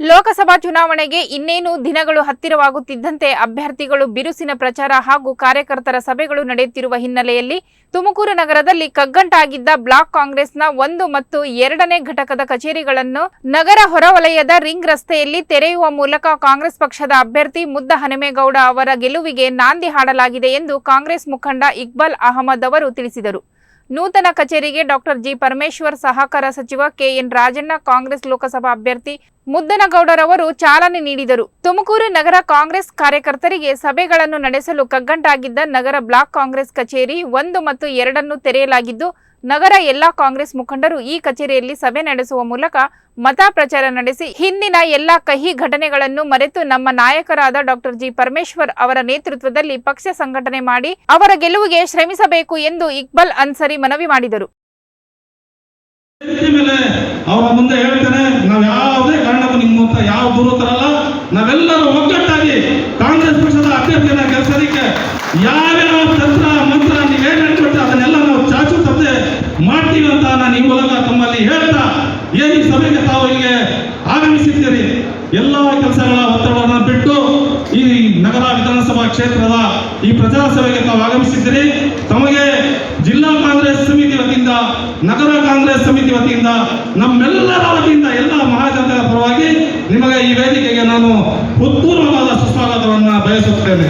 ಲೋಕಸಭಾ ಚುನಾವಣೆಗೆ ಇನ್ನೇನು ದಿನಗಳು ಹತ್ತಿರವಾಗುತ್ತಿದ್ದಂತೆ ಅಭ್ಯರ್ಥಿಗಳು ಬಿರುಸಿನ ಪ್ರಚಾರ ಹಾಗೂ ಕಾರ್ಯಕರ್ತರ ಸಭೆಗಳು ನಡೆಯುತ್ತಿರುವ ಹಿನ್ನೆಲೆಯಲ್ಲಿ ತುಮಕೂರು ನಗರದಲ್ಲಿ ಕಗ್ಗಂಟಾಗಿದ್ದ ಬ್ಲಾಕ್ ಕಾಂಗ್ರೆಸ್ನ ಒಂದು ಮತ್ತು ಎರಡನೇ ಘಟಕದ ಕಚೇರಿಗಳನ್ನು ನಗರ ಹೊರವಲಯದ ರಿಂಗ್ ರಸ್ತೆಯಲ್ಲಿ ತೆರೆಯುವ ಮೂಲಕ ಕಾಂಗ್ರೆಸ್ ಪಕ್ಷದ ಅಭ್ಯರ್ಥಿ ಮುದ್ದ ಹನುಮೇಗೌಡ ಅವರ ಗೆಲುವಿಗೆ ನಾಂದಿ ಹಾಡಲಾಗಿದೆ ಎಂದು ಕಾಂಗ್ರೆಸ್ ಮುಖಂಡ ಇಕ್ಬಾಲ್ ಅಹಮದ್ ಅವರು ತಿಳಿಸಿದರು. ನೂತನ ಕಚೇರಿಗೆ ಡಾಕ್ಟರ್ ಜಿ ಪರಮೇಶ್ವರ್ ಸಹಕಾರ ಸಚಿವ ಕೆಎನ್ ರಾಜಣ್ಣ, ಕಾಂಗ್ರೆಸ್ ಲೋಕಸಭಾ ಅಭ್ಯರ್ಥಿ ಮುದ್ದನಗೌಡರವರು ಚಾಲನೆ ನೀಡಿದರು. ತುಮಕೂರು ನಗರ ಕಾಂಗ್ರೆಸ್ ಕಾರ್ಯಕರ್ತರಿಗೆ ಸಭೆಗಳನ್ನು ನಡೆಸಲು ಕಗ್ಗಂಟಾಗಿದ್ದ ನಗರ ಬ್ಲಾಕ್ ಕಾಂಗ್ರೆಸ್ ಕಚೇರಿ ಒಂದು ಮತ್ತು ಎರಡನ್ನು ತೆರೆಯಲಾಗಿದ್ದು ನಗರ ಎಲ್ಲಾ ಕಾಂಗ್ರೆಸ್ ಮುಖಂಡರು ಈ ಕಚೇರಿಯಲ್ಲಿ ಸಭೆ ನಡೆಸುವ ಮೂಲಕ ಮತ ಪ್ರಚಾರ ನಡೆಸಿ ಹಿಂದಿನ ಎಲ್ಲಾ ಕಹಿ ಘಟನೆಗಳನ್ನು ಮರೆತು ನಮ್ಮ ನಾಯಕರಾದ ಡಾಕ್ಟರ್ ಜಿ ಪರಮೇಶ್ವರ್ ಅವರ ನೇತೃತ್ವದಲ್ಲಿ ಪಕ್ಷ ಸಂಘಟನೆ ಮಾಡಿ ಅವರ ಗೆಲುವಿಗೆ ಶ್ರಮಿಸಬೇಕು ಎಂದು ಇಕ್ಬಲ್ ಅನ್ಸರಿ ಮನವಿ ಮಾಡಿದರು. ಸಭೆಗೆ ತಾವು ಇಲ್ಲಿಗೆ ಆಗಮಿಸಿದ್ದೀರಿ. ಎಲ್ಲ ಕೆಲಸಗಳ ಒತ್ತಡವನ್ನು ಬಿಟ್ಟು ಈ ನಗರ ವಿಧಾನಸಭಾ ಕ್ಷೇತ್ರದ ಈ ಪ್ರಚಾರ ಸಭೆಗೆ ತಾವು ಆಗಮಿಸಿದ್ದೀರಿ. ತಮಗೆ ಜಿಲ್ಲಾ ಕಾಂಗ್ರೆಸ್ ಸಮಿತಿ ವತಿಯಿಂದ, ನಗರ ಕಾಂಗ್ರೆಸ್ ಸಮಿತಿ ವತಿಯಿಂದ, ನಮ್ಮೆಲ್ಲರ ವತಿಯಿಂದ ಎಲ್ಲ ಮಹಾಜನತೆಯ ಪರವಾಗಿ ನಿಮಗೆ ಈ ವೇದಿಕೆಗೆ ನಾನು ಉತ್ಪೂರ್ವವಾದ ಸುಸ್ವಾಗತವನ್ನು ಬಯಸುತ್ತೇನೆ.